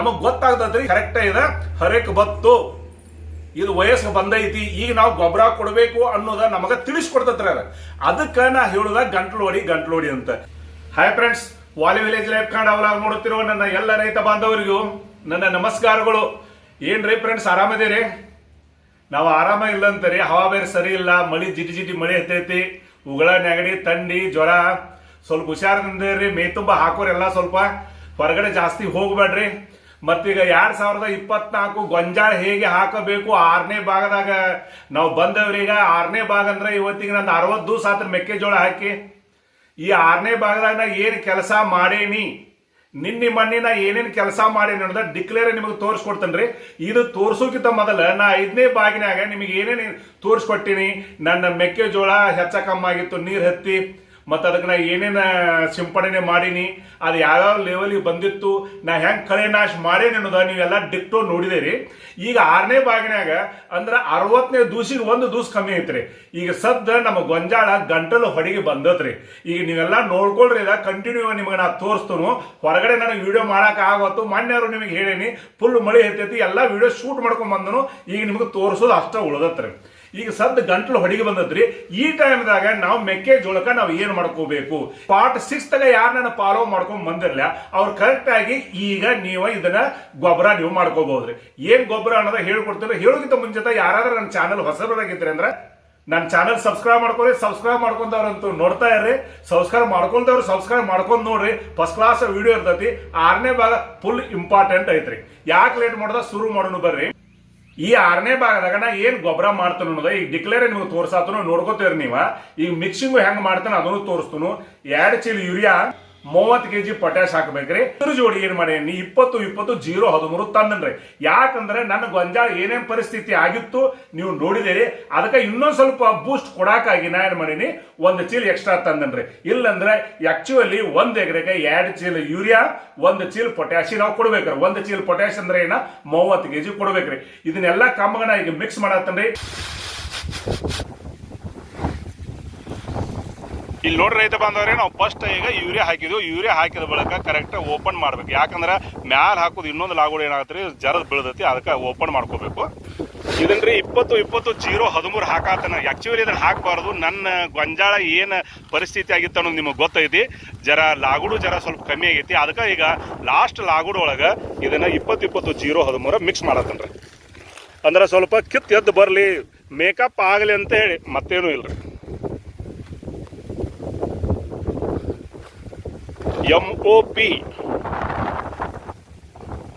ನಮಗ್ ಗೊತ್ತಾಗ್ತದ್ರಿ ಕರೆಕ್ಟ್ ಇದೆ. ಹರೇಕ್ ಬತ್ತು ಇದು ವಯಸ್ಸು ಬಂದೈತಿ, ಈಗ ನಾವು ಗೊಬ್ಬರ ಕೊಡಬೇಕು ಅನ್ನೋದ ನಮಗ ತಿಳಿಸ್ಕೊಡ್ತತ್ರಿ ಅದ. ಅದಕ್ಕ ನಾ ಹೇಳುದ ಗಂಟ್ಲು ಹೊಡಿ ಗಂಟ್ಲು ಹೊಡಿ ಅಂತ. Hi friends Vali village life ಕಾಂಡ್ ಅವರಾಗ ನೋಡುತ್ತಿರುವ ನನ್ನ ಎಲ್ಲ ರೈತ ಬಾಂಧವರಿಗೂ ನನ್ನ ನಮಸ್ಕಾರಗಳು. ಏನ್ರಿ ಫ್ರೆಂಡ್ಸ್ ಆರಾಮದಿರಿ? ನಾವು ಆರಾಮ ಇಲ್ಲ ಅಂತಾರೆ, ಹವಾ ಬೇರೆ ಸರಿ ಇಲ್ಲ, ಮಳಿ ಜಿಟಿ ಜಿಟಿ ಮಳಿ ಹತ್ತೈತಿ, ಉಗಳ ನೆಗಡಿ ತಂಡಿ ಜ್ವರ. ಸ್ವಲ್ಪ ಹುಷಾರಿಂದಿರಿ ಮೇ ತುಂಬ ಹಾಕೋರೆಲ್ಲ ಸ್ವಲ್ಪ. ಹೊರಗಡೆ ಜಾಸ್ತಿ ಹೋಗ್ಬೇಡ್ರಿ. ಮತ್ತೀಗ ಎರಡ್ ಸಾವಿರದ ಇಪ್ಪತ್ನಾಲ್ಕು ಗೊಂಜಾಳ ಹೇಗೆ ಹಾಕಬೇಕು? ಆರನೇ ಭಾಗದಾಗ ನಾವು ಬಂದವ್ರೀಗ ಆರನೇ ಭಾಗ ಅಂದ್ರೆ ಇವತ್ತಿಗೆ ನಂದು ಅರವತ್ತು ದಿವಸ ಆತ್ರ ಮೆಕ್ಕೆಜೋಳ ಹಾಕಿ. ಈ ಆರನೇ ಭಾಗದಾಗ ನಾ ಏನು ಕೆಲಸ ಮಾಡೇನಿ? ನಿನ್ನೆ ಮಣ್ಣಿನ ಏನೇನು ಕೆಲಸ ಮಾಡೇನಿ ಅನ್ನೋದ ಡಿಕ್ಲೇರ್ ನಿಮಗೆ ತೋರಿಸ್ಕೊಡ್ತೇನ್ರಿ. ಇದು ತೋರ್ಸೋಕ್ಕಿಂತ ಮೊದಲ ನಾ ಐದನೇ ಬಾಗಿನಾಗ ನಿಮಗೆ ಏನೇನು ತೋರಿಸ್ಕೊಟ್ಟಿನಿ? ನನ್ನ ಮೆಕ್ಕೆಜೋಳ ಹೆಚ್ಚ ಕಮ್ಮಾಗಿತ್ತು ನೀರು ಹತ್ತಿ. ಮತ್ತು ಅದಕ್ಕೆ ನಾ ಏನೇನು ಸಿಂಪಡಣೆ ಮಾಡೀನಿ, ಅದು ಯಾವ್ಯಾವ ಲೆವೆಲಿಗೆ ಬಂದಿತ್ತು, ನಾ ಹೆಂಗೆ ಕಳೆ ನಾಶ ಮಾಡೇನಿ ಅನ್ನೋದ ನೀವೆಲ್ಲ ಡಿಕ್ಟೋ ನೋಡಿದಿರಿ. ಈಗ ಆರನೇ ಬಾಗಿನಾಗ ಅಂದ್ರೆ ಅರವತ್ತನೇ ದೂಸಿಗೆ ಒಂದು ದೂಸ್ ಕಮ್ಮಿ ಐತ್ರಿ. ಈಗ ಸದ್ದ ನಮ್ಮ ಗೊಂಜಾಳ ಗಂಟಲು ಹೊಡಿಗೆ ಬಂದತ್ರಿ. ಈಗ ನೀವೆಲ್ಲ ನೋಡ್ಕೊಳ್ರಿ ಇಲ್ಲ ಕಂಟಿನ್ಯೂ ನಿಮಗೆ ನಾ ತೋರಿಸ್ತನು. ಹೊರಗಡೆ ನನಗೆ ವಿಡಿಯೋ ಮಾಡಕ್ ಆಗತ್ತು ಮೊನ್ನೆಯವರು ನಿಮಗೆ ಹೇಳೀನಿ ಫುಲ್ ಮಳೆ ಹತ್ತೈತಿ ಎಲ್ಲ ವಿಡಿಯೋ ಶೂಟ್ ಮಾಡ್ಕೊಂಡ್ ಬಂದನು, ಈಗ ನಿಮಗೆ ತೋರಿಸೋದು ಅಷ್ಟೇ ಉಳ್ದತ್ರಿ. ಈಗ ಸದ್ದ ಗಂಟ್ಲು ಹೊಡಿಗೆ ಬಂದದ್ರಿ, ಈ ಟೈಮ್ದಾಗ ನಾವು ಮೆಕ್ಕೆಜೋಳಕ ನಾವು ಏನ್ ಮಾಡ್ಕೋಬೇಕು? ಪಾರ್ಟ್ ಸಿಕ್ಸ್ ತಗ ಯಾರನ್ನ ಫಾಲೋ ಮಾಡ್ಕೊಂಡ್ ಬಂದಿರ್ಲ, ಅವ್ರು ಕರೆಕ್ಟ್ ಆಗಿ ಈಗ ನೀವು ಇದನ್ನ ಗೊಬ್ಬರ ನೀವು ಮಾಡ್ಕೋಬಹುದ್ರಿ. ಏನ್ ಗೊಬ್ಬರ ಅನ್ನೋದ ಹೇಳ್ಕೊಡ್ತೀರ ಹೇಳೋಕ್ಕಿಂತ ಮುಂಚೆ ಯಾರಾದ್ರೂ ನನ್ನ ಚಾನಲ್ ಹೊಸಬರಾಗಿದ್ರಿ ಅಂದ್ರೆ ನನ್ನ ಚಾನಲ್ ಸಬ್ಸ್ಕ್ರೈಬ್ ಮಾಡ್ಕೊಳ್ರಿ ಸಬ್ಸ್ಕ್ರೈಬ್ ಮಾಡ್ಕೊಂತವ್ರಂತೂ ನೋಡ್ತಾ ಇರ್ರಿ. ಸಬ್ಸ್ಕ್ರೈಬ್ ಮಾಡ್ಕೊಂತವ್ರು ಸಬ್ಸ್ಕ್ರೈಬ್ ಮಾಡ್ಕೊಂಡು ನೋಡ್ರಿ ಫಸ್ಟ್ ಕ್ಲಾಸ್ ವಿಡಿಯೋ ಇರ್ತೈತಿ, ಆರನೇ ಭಾಗ ಫುಲ್ ಇಂಪಾರ್ಟೆಂಟ್ ಐತ್ರಿ. ಯಾಕೆ ಲೇಟ್ ಮಾಡ್ದ? ಶುರು ಮಾಡೋಣ ಬರ್ರಿ. ಈ ಆರನೇ ಭಾಗದಾಗ ನಾ ಏನ್ ಗೊಬ್ಬರ ಮಾಡ್ತಾನ ಅನ್ನೋದ ಈಗ ಡಿಕ್ಲೇರ್ ನಿಮ್ಗೆ ತೋರ್ಸಾತನು ನೋಡ್ಕೋತೀರಿ ನೀವ. ಈಗ ಮಿಕ್ಸಿಂಗ್ ಹೆಂಗ್ ಮಾಡ್ತಾನ ಅದನ್ನು ತೋರಿಸ್ತನು. ಎರಡು ಚೀಲ ಯೂರಿಯಾ. ಮೂವತ್ತು ಕೆಜಿ ಪೊಟ್ಯಾಶ್ ಹಾಕ್ಬೇಕ್ರಿ. ಇದ್ರ ಜೋಡಿ ಏನ್ ಮಾಡೇನಿ ಇಪ್ಪತ್ತು ಇಪ್ಪತ್ತು, ಜೀರೋ, ಹದಿಮೂರು ತಂದನ್ರಿ ಯಾಕಂದ್ರೆ ನನ್ನ ಗೊಂಜಾಳ ಏನೇನ್ ಪರಿಸ್ಥಿತಿ ಆಗಿತ್ತು, ನೀವು ನೋಡಿದಿರಿ. ಅದಕ್ಕೆ ಇನ್ನೊಂದ್ ಸ್ವಲ್ಪ ಬೂಸ್ಟ್ ಕೊಡಕಾಗಿ ನಾ ಏನ್ ಮಾಡೀನಿ, ಒಂದು ಚೀಲ ಎಕ್ಸ್ಟ್ರಾ ತಂದನ್ರಿ. ಇಲ್ಲಂದ್ರೆ ಆಕ್ಚುಲಿ ಒಂದ್ ಎಕರೆಗೆ ಎರಡು ಚೀಲ ಯೂರಿಯಾ, ಒಂದು ಚೀಲ ಪೊಟ್ಯಾಶಿ ನಾವು ಕೊಡ್ಬೇಕ್ರಿ. ಒಂದು ಚೀಲ ಪೊಟ್ಯಾಶ್ ಅಂದ್ರೆ ಏನ? ಮೂವತ್ತು ಕೆ ಜಿ ಕೊಡ್ಬೇಕ್ರಿ. ಇದನ್ನೆಲ್ಲ ಕಾಮಗಣ ಈಗ ಮಿಕ್ಸ್ ಮಾಡತ್ತನ್ರಿ. ಇಲ್ಲಿ ನೋಡಿ ರೈತ ಬಂದವ್ರೆ ನಾವು ಫಸ್ಟ್ ಈಗ ಯೂರಿಯಾ ಹಾಕಿದ್ವಿ. ಯೂರಿಯಾ ಹಾಕಿದ ಬಳಿಕ ಕರೆಕ್ಟ್ ಓಪನ್ ಮಾಡ್ಬೇಕು. ಯಾಕಂದ್ರೆ ಮ್ಯಾಲ ಹಾಕೋದು ಇನ್ನೊಂದು ಲಾಗೋಡ್ ಏನಾಗತ್ರಿ? ಜರ ಬೀಳದತಿ ಅದಕ್ಕೆ ಓಪನ್ ಮಾಡ್ಕೋಬೇಕು. ಇದನ್ರಿ ಇಪ್ಪತ್ತು ಇಪ್ಪತ್ತು ಜೀರೋ ಹದಿಮೂರು ಹಾಕಾತನ. ಆಕ್ಚುಲಿ ಇದನ್ನ ಹಾಕಬಾರ್ದು. ನನ್ನ ಗೊಂಜಾಳ ಏನು ಪರಿಸ್ಥಿತಿ ಆಗಿತ್ತು ಅನ್ನೋದು ನಿಮಗೆ ಗೊತ್ತೈತಿ. ಜರ ಲಾಗುಡು ಜರ ಸ್ವಲ್ಪ ಕಮ್ಮಿ ಆಗೈತಿ. ಅದಕ್ಕೆ ಈಗ ಲಾಸ್ಟ್ ಲಾಗುಡು ಒಳಗೆ ಇದನ್ನ ಇಪ್ಪತ್ತು ಇಪ್ಪತ್ತು ಜೀರೋ ಹದಿಮೂರ ಮಿಕ್ಸ್ ಮಾಡತ್ತನ್ರಿ. ಅಂದ್ರೆ ಸ್ವಲ್ಪ ಕಿತ್ತು ಎದ್ದು ಬರಲಿ. ಮೇಕಪ್ ಆಗಲಿ ಅಂತ ಹೇಳಿ, ಮತ್ತೇನು ಇಲ್ರಿ. M O P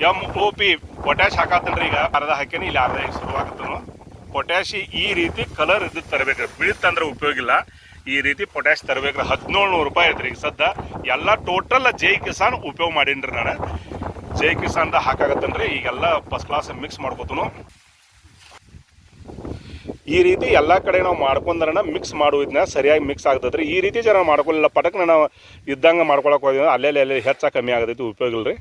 M O P potash ಹಾಕತ್ತನ್ರಿ ಈಗ. ಅರ್ಧ ಹಾಕೇನಿ ಇಲ್ಲಿ ಅರ್ಧ ಶುರುವಾಗತ್ತನು ಪೊಟ್ಯಾಶಿ ಈ ರೀತಿ ಕಲರ್ ಇದ್ದು ತರಬೇಕ್ರಿ. ಬಿಳಿತಂದ್ರೆ ಉಪಯೋಗ ಇಲ್ಲ. ಈ ರೀತಿ ಪೊಟ್ಯಾಶ್ ತರಬೇಕ್ರಿ. ಹದಿನೇಳು ನೂರು ರೂಪಾಯಿ ಐತ್ರಿ ಈಗ ಸದ್ದ. ಎಲ್ಲ ಟೋಟಲ್ ಜೈ ಕಿಸಾನ್ ಉಪಯೋಗ ಮಾಡೀನ್ರಿ ನಾನು ಜೈ ಕಿಸಾನ್ದ ಹಾಕಾಗತ್ತನ್ರಿ. ಈಗೆಲ್ಲ ಫಸ್ಟ್ ಕ್ಲಾಸ್ ಮಿಕ್ಸ್ ಮಾಡ್ಕೋತನು. ಈ ರೀತಿ ಎಲ್ಲ ಕಡೆ ನಾವು ಮಾಡ್ಕೊಂಡ್ರನ ಮಿಕ್ಸ್ ಮಾಡುವುದನ್ನ ಸರಿಯಾಗಿ ಮಿಕ್ಸ್ ಆಗ್ತದ್ರಿ. ಈ ರೀತಿ ಜನ ಮಾಡ್ಕೊಳ್ಳಿಲ್ಲ ಪಟಕ್ನ ನಾವು ಇದ್ದಂಗೆ ಮಾಡ್ಕೊಳಕ್ಕೆ ಹೋಗಿದ್ರೆ ಅಲ್ಲೇ ಅಲ್ಲೇ ಹೆಚ್ಚ ಕಮ್ಮಿ ಆಗದೈತಿ ಉಪಯೋಗ ಇಲ್ರಿ.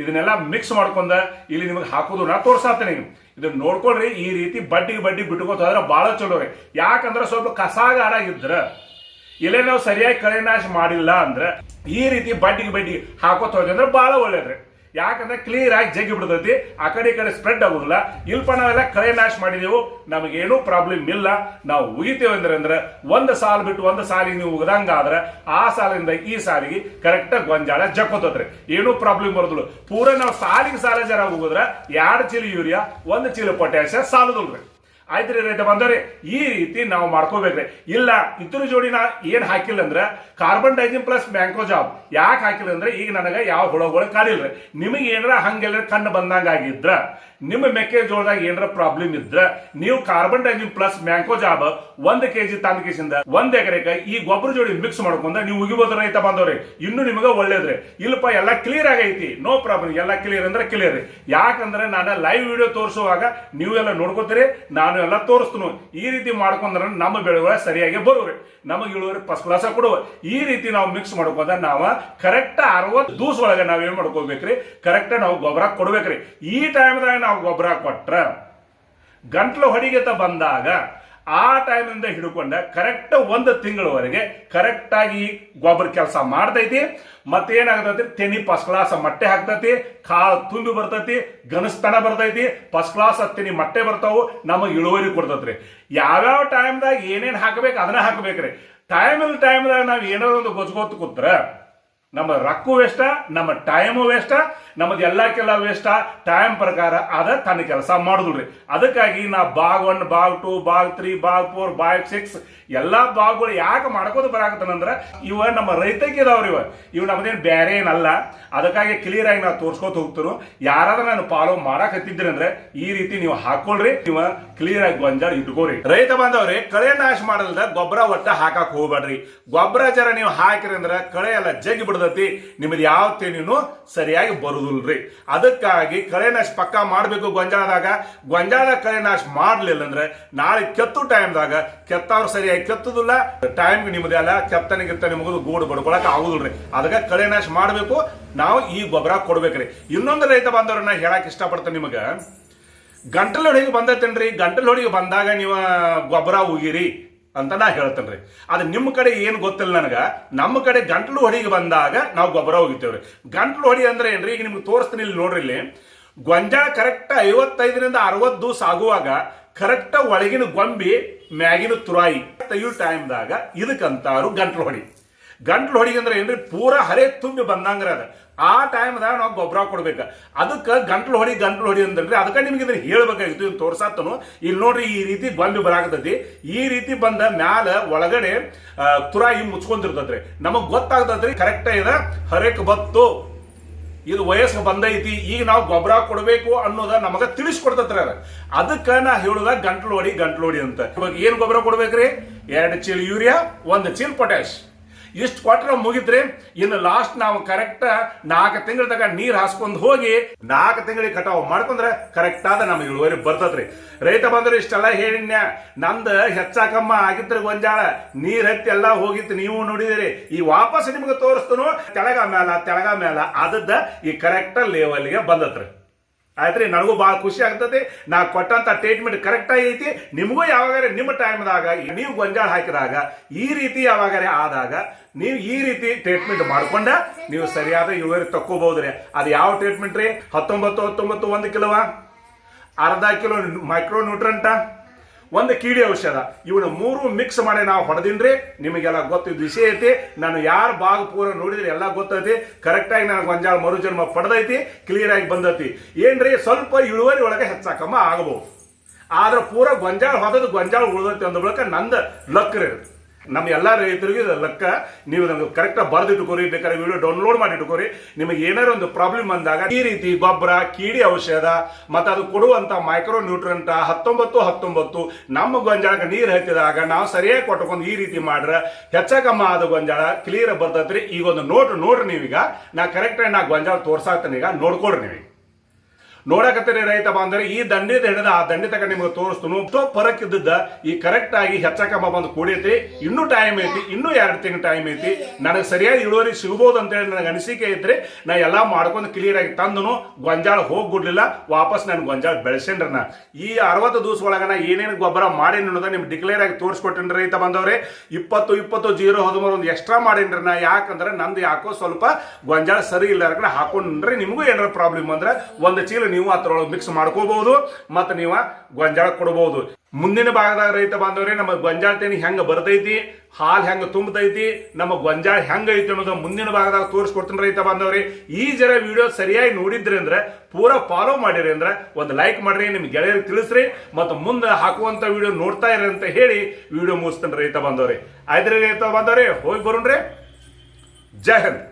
ಇದನ್ನೆಲ್ಲ ಮಿಕ್ಸ್ ಮಾಡ್ಕೊಂಡ ಇಲ್ಲಿ ನಿಮಗೆ ಹಾಕೋದು ನಾ ತೋರ್ಸಾತೇನೆ ಇದನ್ನ ನೋಡ್ಕೊಳ್ರಿ, ಈ ರೀತಿ ಬಡ್ಡಿಗೆ ಬಡ್ಡಿ ಬಿಟ್ಕೋತ ಹೋದ್ರೆ ಭಾಳ ಚಲೋ ರೀ. ಯಾಕಂದ್ರೆ ಸ್ವಲ್ಪ ಕಸಾಗಾರ ಇದ್ರ ಇಲ್ಲೇ ನಾವು ಸರಿಯಾಗಿ ಕಳೆನಾಶ ಮಾಡಿಲ್ಲ ಅಂದ್ರೆ ಈ ರೀತಿ ಬಡ್ಡಿಗೆ ಬಡ್ಡಿ ಹಾಕೋತ ಹೋದ್ರೆ ಭಾಳ ಒಳ್ಳೇದ್ರಿ. ಯಾಕಂದ್ರೆ ಕ್ಲಿಯರ್ ಆಗಿ ಜಗ್ಗಿ ಬಿಡ್ತೈತಿ. ಆ ಕಡೆ ಈ ಕಡೆ ಸ್ಪ್ರೆಡ್ ಆಗುದಿಲ್ಲ. ಇಲ್ಪ ನಾವೆಲ್ಲ ಕಳೆ ನಾಶ ಮಾಡಿದೆವು. ನಮಗೇನು ಪ್ರಾಬ್ಲಮ್ ಇಲ್ಲ. ನಾವು ಉಗಿತೇವೆ ಅಂದ್ರೆ ಅಂದ್ರೆ ಒಂದು ಸಾಲು ಬಿಟ್ಟು ಒಂದು ಸಾಲಿಗೆ ನೀವು ಉಗದಂಗ ಆದ್ರೆ ಆ ಸಾಲಿಂದ ಈ ಸಾಲಿಗೆ ಕರೆಕ್ಟಾಗಿ ಗೊಂಜಾಳ ಜಕ್ಕೋತದ್ರಿ ಏನೂ ಪ್ರಾಬ್ಲಮ್ ಬರೋದಿಲ್ಲ. ಪೂರ ನಾವು ಸಾಲಿಗೆ ಸಾಲ ಜರ ಉಗಿದ್ರೆ ಎರಡು ಚೀಲ ಯೂರಿಯಾ, ಒಂದು ಚೀಲ ಪೊಟ್ಯಾಶ ಸಾಲದಲ್ರಿ. ಆಯ್ತ್ರಿ ರೈತ ಬಂದವ್ರಿ, ಈ ರೀತಿ ನಾವು ಮಾಡ್ಕೋಬೇಕ್ರಿ. ಇಲ್ಲ, ಇದ್ರ ಜೋಡಿ ನಾ ಏನ್ ಹಾಕಿಲ್ಲ ಅಂದ್ರೆ carbendazim plus mancozeb ಯಾಕೆ ಹಾಕಿಲ್ಲ ಅಂದ್ರೆ ಈಗ ನನಗೆ ಯಾವ ಹುಳಗಳು ಕಾಲಿಲ್ರಿ ನಿಮಗೆ ಏನಾರ ಹಂಗೆಲ್ಲ ಕಣ್ಣು ಬಂದಂಗ ಆಗಿದ್ರ, ನಿಮ್ಮ ಮೆಕ್ಕೆಜೋಳದಾಗ ಏನಾರ ಪ್ರಾಬ್ಲಮ್ ಇದ್ರ, ನೀವು carbendazim plus mancozeb ಒಂದ್ ಕೆಜಿ ಕೇಸಿಂದ ಒಂದ್ ಎಕರೆಕ ಈ ಗೊಬ್ಬರ ಜೋಡಿ ಮಿಕ್ಸ್ ಮಾಡ್ಕೊಂಡ ನೀವು ಉಗಿಬೋದು ರೈತ ಬಂದವ್ರಿ. ಇನ್ನು ನಿಮಗೆ ಒಳ್ಳೇದ್ರಿ. ಇಲ್ಲಪ್ಪ, ಎಲ್ಲ ಕ್ಲಿಯರ್ ಆಗೈತಿ. ನೋ ಪ್ರಾಬ್ಲಮ್ ಎಲ್ಲ ಕ್ಲಿಯರ್ ಅಂದ್ರೆ ಕ್ಲಿಯರ್ ಯಾಕಂದ್ರೆ ನಾನು ಲೈವ್ ವಿಡಿಯೋ ತೋರಿಸುವಾಗ ನೀವೆಲ್ಲ ನೋಡ್ಕೋತೀರಿ, ನಾನು ಎಲ್ಲ ತೋರಿಸ್ತನು, ಈ ರೀತಿ ಮಾಡ್ಕೊಂಡ್ರೆ ನಮ್ಮ ಬೆಳೆಗಳ ಸರಿಯಾಗಿ ಬರುವ್ರಿ. ನಮಗೆ ಇಳುವರಿ ಫಸ್ಟ್ ಕ್ಲಾಸ ಕೊಡುವ. ಈ ರೀತಿ ನಾವು ಮಿಕ್ಸ್ ಮಾಡ್ಕೊಂಡ ನಾವು ಕರೆಕ್ಟ್ ಅರವತ್ತು ದೂಸ ಒಳಗೆ ನಾವು ಏನ್ ಮಾಡ್ಕೋಬೇಕ್ರಿ? ಕರೆಕ್ಟ್ ನಾವು ಗೊಬ್ಬರ ಕೊಡ್ಬೇಕ್ರಿ. ಈ ಟೈಮ್ದಾಗ ನಾವು ಗೊಬ್ಬರ ಕೊಟ್ರ, ಗಂಟ್ಲು ಹೊಡಿಗೆತ ಬಂದಾಗ ಆ ಟೈಮಿಂದ ಹಿಡ್ಕೊಂಡ ಕರೆಕ್ಟ್ ಒಂದು ತಿಂಗಳವರೆಗೆ ಕರೆಕ್ಟ್ ಆಗಿ ಗೊಬ್ಬರ ಕೆಲಸ ಮಾಡ್ತೈತಿ. ಮತ್ತೇನಾಗತೈತಿ? ತೆನಿ ಫಸ್ಟ್ ಕ್ಲಾಸ್ ಮಟ್ಟೆ ಹಾಕ್ತೈತಿ ಕಾಳು ತುಂಬಿ ಬರ್ತೈತಿ, ಗನಸ್ತನ ಬರ್ತೈತಿ ಫಸ್ಟ್ ಕ್ಲಾಸ್ ತೆನಿ ಮಟ್ಟೆ ಬರ್ತಾವು, ನಮಗೆ ಇಳುವರಿ ಕೊಡ್ತೈತ್ರಿ. ಯಾವ್ಯಾವ ಟೈಮ್ದಾಗ ಏನೇನು ಹಾಕ್ಬೇಕು, ಅದನ್ನ ಹಾಕ್ಬೇಕ್ರಿ. ಟೈಮ್ ಟೈಮ್ದಾಗ ನಾವು ಏನಾದ್ರು ಒಂದು ಗೊಜ್ಗೋತ್ ಕೂತ್ರ ನಮ್ಮ ರೊಕ್ಕೂ ವೇಸ್ಟ ನಮ್ಮ ಟೈಮು ವೇಷ್ಟ ನಮ್ಮದು ಕೆಲ ವೇಸ್ಟ ಟೈಮ್ ಪ್ರಕಾರ ಅದ ತನ್ನ ಕೆಲಸ ಮಾಡಿದ್ರಿ ಅದಕ್ಕಾಗಿ ನಾ bag one bag two bag three bag four bag six ಎಲ್ಲಾ ಬಾಗ್ಗಳು ಯಾಕೆ ಮಾಡ್ಕೋದು ಬರಾಕತ್ತನಂದ್ರ ಇವ ನಮ್ಮ ರೈತಕ್ಕೆ ಇದಾವ್ರಿ ಇವ. ಇವ್ ನಮ್ದೇನು ಬೇರೆ ಏನಲ್ಲ. ಅದಕ್ಕಾಗಿ ಕ್ಲಿಯರ್ ಆಗಿ ನಾವು ತೋರ್ಸ್ಕೊತ ಹೋಗ್ತಿರು ಯಾರಾದ್ರೂ ನಾನು ಫಾಲೋ ಮಾಡಕ್ ಹತ್ತಿದ್ರಿ ಅಂದ್ರೆ ಈ ರೀತಿ ನೀವು ಹಾಕೊಳ್ರಿ. ನೀವು ಕ್ಲಿಯರ್ ಆಗಿ ಗೊಂಜಾಳ ಇಟ್ಕೋರಿ. ರೈತ ಬಾಂಧವ್ರಿ, ಕಳೆ ನಾಶ ಮಾಡಲ್ದ ಗೊಬ್ಬರ ಒಟ್ಟ ಹಾಕಕ್ ಹೋಗ್ಬೇಡ್ರಿ ಗೊಬ್ಬರ ಜರ ನೀವು ಹಾಕಿರಿ ಅಂದ್ರೆ ಕಳೆ ಎಲ್ಲ ಜಗ್ಗಿ ಬಿಡ್ದತಿ ನಿಮ್ದು ಯಾವ ತೆನಿನೂ ಸರಿಯಾಗಿ ಬರುದಿಲ್ರಿ. ಅದಕ್ಕಾಗಿ ಕಳೆನಾಶ ಪಕ್ಕ ಮಾಡ್ಬೇಕು ಗೊಂಜಾಳದಾಗ. ಗೊಂಜಾಳ ಕಳೆ ನಾಶ ಮಾಡ್ಲಿಲ್ಲ ಅಂದ್ರೆ ನಾಳೆ ಕೆತ್ತು ಟೈಮ್ದಾಗ ಕೆತ್ತವ್ರು ಸರಿಯಾಗಿ ಕೆತ್ತದಿಲ್ಲ. ಟೈಮ್ ನಿಮ್ದು ಎಲ್ಲ ಕೆತ್ತನೆ ಗಿತ್ತನೆ ಮುಗಿದು ಗೂಡು ಬಡ್ಕೊಳಕ್ ಆಗುದಿಲ್ರಿ. ಅದಕ್ಕೆ ಕಳೆನಾಶ ಮಾಡಬೇಕು ಮಾಡ್ಬೇಕು. ನಾವು ಈ ಗೊಬ್ಬರ ಕೊಡ್ಬೇಕ್ರಿ. ಇನ್ನೊಂದು ರೈತ ಬಾಂಧವ್ರನ್ನ ಹೇಳಕ್ ಇಷ್ಟಪಡ್ತೇನೆ ನಿಮಗ. ಗಂಟಲು ಹೊಡಿಗೆ ಬಂದೈತೇನ್ರಿ. ಗಂಟಲು ಹೊಡಿಗೆ ಬಂದಾಗ ನೀವು ಗೊಬ್ಬರ ಉಗಿರಿ. ಅಂತ ನಾ ಹೇಳ್ತೇನೆ ರೀ ಅದು ನಿಮ್ಮ ಕಡೆ ಏನು ಗೊತ್ತಿಲ್ಲ ನನಗೆ, ನಮ್ಮ ಕಡೆ ಗಂಟಲು ಹೊಡಿಗೆ ಬಂದಾಗ ನಾವು ಗೊಬ್ಬರ ಹೋಗಿತ್ತೇವ್ರಿ ಗಂಟಲು ಹೊಡಿ ಅಂದ್ರೆ ಏನ್ರಿ, ಈಗ ನಿಮ್ಗೆ ತೋರಿಸ್ತೀನಿ ಇಲ್ಲಿ ನೋಡ್ರಿ ಇಲ್ಲಿ. ಗೊಂಜಾಳ ಕರೆಕ್ಟ್ ಐವತ್ತೈದರಿಂದ ಅರವತ್ತು ದಿವಸ ಆಗುವಾಗ ಕರೆಕ್ಟ್ ಒಳಗಿನ ಗೊಂಬಿ, ಮ್ಯಾಗಿನ ತುರಾಯಿ ಟೈಮ್ ಟೈಮ್ದಾಗ ಇದಕ್ಕಂತಾರು ಗಂಟ್ಲು ಹೊಡಿ. ಗಂಟ್ಲು ಹೊಡಿ ಅಂದ್ರೆ ಏನ್ರಿ? ಪೂರ ಹರೆ ತುಂಬಿ ಬಂದಂಗ್ರ ಅದ. ಆ ಟೈಮ್ದಾಗ ನಾವು ಗೊಬ್ಬರ ಕೊಡ್ಬೇಕು. ಅದಕ್ಕೆ ಗಂಟ್ಲು ಹೊಡಿ ಗಂಟ್ಲು ಹೊಡಿ ಅಂದ್ರೆ. ಅದಕ್ಕೆ ನಿಮ್ಗೆ ಇದನ್ನ ಹೇಳ್ಬೇಕಾಗಿತ್ತು ಇದು ತೋರ್ಸಾತನು. ಇಲ್ಲಿ ನೋಡ್ರಿ ಈ ರೀತಿ ಬಂದು ಬರಾಕತೈತಿ ಈ ರೀತಿ ಬಂದ ಮ್ಯಾಲ ಒಳಗಡೆ ತುರಾಯಿ ಮುಚ್ಕೊಂಡಿರ್ತದ್ರಿ ನಮಗ್ ಗೊತ್ತಾಗ್ತದ್ರಿ ಕರೆಕ್ಟ್ ಇದೆ ಹರೇಕ್ ಬತ್ತು. ಇದು ವಯಸ್ಸು ಬಂದೈತಿ. ಈಗ ನಾವು ಗೊಬ್ಬರ ಕೊಡಬೇಕು ಅನ್ನೋದ ನಮಗ ತಿಳಿಸ್ಕೊಡ್ತತ್ರಿ ಅದ. ಅದಕ್ಕ ನಾ ಹೇಳುದ ಗಂಟ್ಲು ಹೊಡಿ ಗಂಟ್ಲು ಹೊಡಿ ಅಂತ. ಇವಾಗ ಏನ್ ಗೊಬ್ಬರ ಕೊಡ್ಬೇಕ್ರಿ? ಎರಡು ಚೀಲ ಯೂರಿಯಾ, ಒಂದು ಚೀಲ ಪೊಟ್ಯಾಶ್ ಇಷ್ಟು ಕೊಟ್ರೆ ಮುಗಿತ್ರಿ ಇನ್ನು ಲಾಸ್ಟ್ ನಾವು ಕರೆಕ್ಟ್ ನಾಲ್ಕು ತಗ ನೀರ್ ಹಾಸ್ಕೊಂಡ್ ಹೋಗಿ ನಾಲ್ಕು ತಿಂಗಳಿಗೆ ಕಟಾವ್ ಮಾಡ್ಕೊಂಡ್ರೆ ಕರೆಕ್ಟ್ ಆದ ನಮಗೆ ಇಳುವರಿ ಬರ್ತದ್ರಿ. ರೈತ ಬಂದ್ರೆ ಇಷ್ಟೆಲ್ಲ ಹೇಳಿನ್ಯ, ನಂದು ಹೆಚ್ಚಾಕಮ್ಮ ಆಗಿತ್ರಿ ಗೊಂಜಾಳ, ನೀರ್ ಹತ್ತಿ ಎಲ್ಲ ಹೋಗಿತ್ತು, ನೀವು ನೋಡಿದಿರಿ. ಈ ವಾಪಸ್ ನಿಮ್ಗೆ ತೋರಿಸ್ತನು, ತೆಳಗ ಮೇಲ ತೆಳಗ ಮೇಲ ಅದದ್ದ ಈ ಕರೆಕ್ಟ್ ಲೆವೆಲ್ಗೆ ಬಂದತ್ರಿ ಆಯ್ತ್ರಿ ನನಗೂ ಭಾಳ ಖುಷಿ ಆಗ್ತದೆ ನಾ ಕೊಟ್ಟಂತ ಟ್ರೀಟ್ಮೆಂಟ್ ಕರೆಕ್ಟ್ ಆಗೈತಿ ನಿಮಗೂ ಯಾವಾಗಾರೆ ನಿಮ್ಮ ಟೈಮ್ದಾಗ ನೀವು ಗೊಂಜಾಳ ಹಾಕಿದಾಗ, ಈ ರೀತಿ ಯಾವಾಗಾರೆ ಆದಾಗ, ನೀವು ಈ ರೀತಿ ಟ್ರೀಟ್ಮೆಂಟ್ ಮಾಡ್ಕೊಂಡ ನೀವು ಸರಿಯಾದ ಇಳುವರಿ ತಕ್ಕೋಬಹುದ್ರಿ. ಅದು ಯಾವ ಟ್ರೀಟ್ಮೆಂಟ್ ರೀ? ಹತ್ತೊಂಬತ್ತು ಹತ್ತೊಂಬತ್ತು, ಒಂದು ಕಿಲೋವಾ? ಅರ್ಧ ಕಿಲೋ ಮೈಕ್ರೋ ನ್ಯೂಟ್ರಂಟ ಒಂದು ಕೀಡಿ ಔಷಧ. ಇವನು ಮೂರು ಮಿಕ್ಸ್ ಮಾಡಿ ನಾವು ಹೊಡೆದಿನ್ರಿ, ನಿಮಗೆಲ್ಲ ಗೊತ್ತಿದ್ದ ವಿಷಯ ಐತಿ. ನಾನು ಯಾರು ಭಾಗ ಪೂರ ನೋಡಿದ್ರೆ ಎಲ್ಲ ಗೊತ್ತೈತಿ. ಕರೆಕ್ಟಾಗಿ ನನಗೆ ಗೊಂಜಾಳ ಮರುಜನ್ಮ ಪಡೆದೈತಿ ಕ್ಲಿಯರ್ ಆಗಿ ಬಂದೈತಿ. ಏನ್ರಿ, ಸ್ವಲ್ಪ ಇಳುವರಿ ಒಳಗೆ ಹೆಚ್ಚಾಕಮ್ಮ ಆಗಬಹುದು ಆದ್ರೆ ಪೂರ ಗೊಂಜಾಳ ಹೊದದು ಗೊಂಜಾಳ ಉಳಿದೈತಿ ಅಂದ ಬಳಿಕ ನಂದ ಲಕ್ರಿ. ನಮ್ಮ ಎಲ್ಲ ರೈತರಿಗೂ ಲೆಕ್ಕ, ನೀವು ನಮ್ಗೆ ಕರೆಕ್ಟಾಗಿ ಬರೆದಿಟ್ಕೋರಿ ಬೇಕಾದ್ರೆ ವಿಡಿಯೋ ಡೌನ್ಲೋಡ್ ಮಾಡಿ ಇಟ್ಕೋರಿ ನಿಮಗೆ ಏನಾರು ಒಂದು ಪ್ರಾಬ್ಲಮ್ ಬಂದಾಗ ಈ ರೀತಿ ಗೊಬ್ಬರ, ಕೀಡಿ ಔಷಧ, ಮತ್ತು ಅದು ಕೊಡುವಂತ ಮೈಕ್ರೋ ನ್ಯೂಟ್ರಂಟ ಹತ್ತೊಂಬತ್ತು ಹತ್ತೊಂಬತ್ತು, ನಮ್ಮ ಗೊಂಜಾಳಕ್ಕೆ ನೀರು ಹತ್ತಿದಾಗ ನಾವು ಸರಿಯಾಗಿ ಕೊಟ್ಕೊಂಡು ಈ ರೀತಿ ಮಾಡ್ರೆ ಹೆಚ್ಚಕಮ್ಮ ಆದ ಗೊಂಜಾಳ ಕ್ಲಿಯರ್ ಬರ್ತೈತ್ರಿ. ಈಗ ಒಂದು ನೋಟ್ ನೋಡ್ರಿ ನೀವೀಗ. ನಾ ಕರೆಕ್ಟಾಗಿ ನಾ ಗೊಂಜಾಳ ತೋರ್ಸಾಕ್ತೇನೆ. ಈಗ ನೋಡ್ಕೊಡ್ರಿ ನೀವು ನೋಡಕತ್ತೀರಿ ರೈತ ಬಾಂಧವ್ರೆ, ಈ ದಂಡಿದ ಹಿಡಿದ ಆ ದಂಡಿ ತಗೊಂಡು ನಿಮ್ಗೆ ತೋರಿಸ್ತು ಸೊ ಫರಕ್ ಈ ಕರೆಕ್ಟ್ ಆಗಿ ಹೆಚ್ಚಕಮ್ಮ ಬಂದು ಕೂಡೈತಿ. ಇನ್ನೂ ಟೈಮ್ ಐತಿ, ಇನ್ನೂ ಎರಡು ತಿಂಗಳ ಟೈಮ್ ಐತಿ. ನನಗೆ ಸರಿಯಾಗಿ ಇಳುವರಿ ಸಿಗ್ಬೋದು ಅಂತೇಳಿ ನನಗೆ ಅನಿಸಿಕೆ ಐತ್ರಿ ನಾ ಎಲ್ಲಾ ಮಾಡ್ಕೊಂಡು ಕ್ಲಿಯರ್ ಆಗಿ ತಂದನು. ಗೊಂಜಾಳ ಹೋಗ್ಬಿಡ್ಲಿಲ್ಲ, ವಾಪಸ್ ನಾನು ಗೊಂಜಾಳ ಬೆಳೆಸೇನ್ರಿ ನಾ. ಈ ಅರವತ್ತು ದಿವಸ ಒಳಗ ನಾ ಏನೇನು ಗೊಬ್ಬರ ಮಾಡೇನಿ ಅನ್ನೋದ ನಿಮ್ಗೆ ಡಿಕ್ಲೇರ್ ಆಗಿ ತೋರಿಸ್ಕೊಟ್ಟೇನ್ರಿ ರೈತ ಬಂದವ್ರೆ ಇಪ್ಪತ್ತು ಇಪ್ಪತ್ತು ಜೀರೋ ಹದಿಮೂರು ಒಂದು ಎಕ್ಸ್ಟ್ರಾ ಮಾಡೇನ್ರಿ ನಾ. ಯಾಕಂದ್ರೆ ನಂದು ಯಾಕೋ ಸ್ವಲ್ಪ ಗೊಂಜಾಳ ಸರಿ ಇಲ್ಲ ಕಡೆ ಹಾಕೊಂಡ್ರೆ, ನಿಮಗೂ ಏನಾರ ಪ್ರಾಬ್ಲಮ್ ಅಂದ್ರೆ ಒಂದು ಚೀಲ ನೀವು ಅದ್ರೊಳಗೆ ಮಿಕ್ಸ್ ಮಾಡ್ಕೋಬಹುದು ಮತ್ತೆ ನೀವು ಗೊಂಜಾಳ ಕೊಡಬಹುದು. ಮುಂದಿನ ಭಾಗದಾಗ ರೈತ ಬಾಂಧವ್ರೆ, ನಮ್ಮ ಗೊಂಜಾಳ ತೇನಿ ಹೆಂಗೆ ಬರ್ತೈತಿ, ಹಾಲು ಹೆಂಗೆ ತುಂಬತೈತಿ, ನಮ್ಮ ಗೊಂಜಾಳ ಹೆಂಗೆ ಐತಿ ಅನ್ನೋದು ಮುಂದಿನ ಭಾಗದಾಗ ತೋರಿಸ್ಕೊಡ್ತೀನಿ ರೈತ ಬಾಂಧವ್ರಿ. ಈ ಜರ ವಿಡಿಯೋ ಸರಿಯಾಗಿ ನೋಡಿದ್ರಿ ಅಂದ್ರೆ, ಪೂರಾ ಫಾಲೋ ಮಾಡಿರಿ ಅಂದ್ರೆ, ಒಂದು ಲೈಕ್ ಮಾಡ್ರಿ ನಿಮ್ಮ ಗೆಳೆಯರಿಗೆ ತಿಳಿಸ್ರಿ, ಮತ್ತು ಮುಂದೆ ಹಾಕುವಂತ ವಿಡಿಯೋ ನೋಡ್ತಾ ಇರಿ ಅಂತ ಹೇಳಿ ವಿಡಿಯೋ ಮುಗಿಸ್ತೀನಿ ರೈತ ಬಾಂಧವ್ರಿ. ಆಯ್ತ್ರಿ ರೈತ ಬಾಂಧವ್ರಿ, ಹೋಗಿ ಬರೋಣ್ರಿ. ಜೈ ಹಿಂದ್.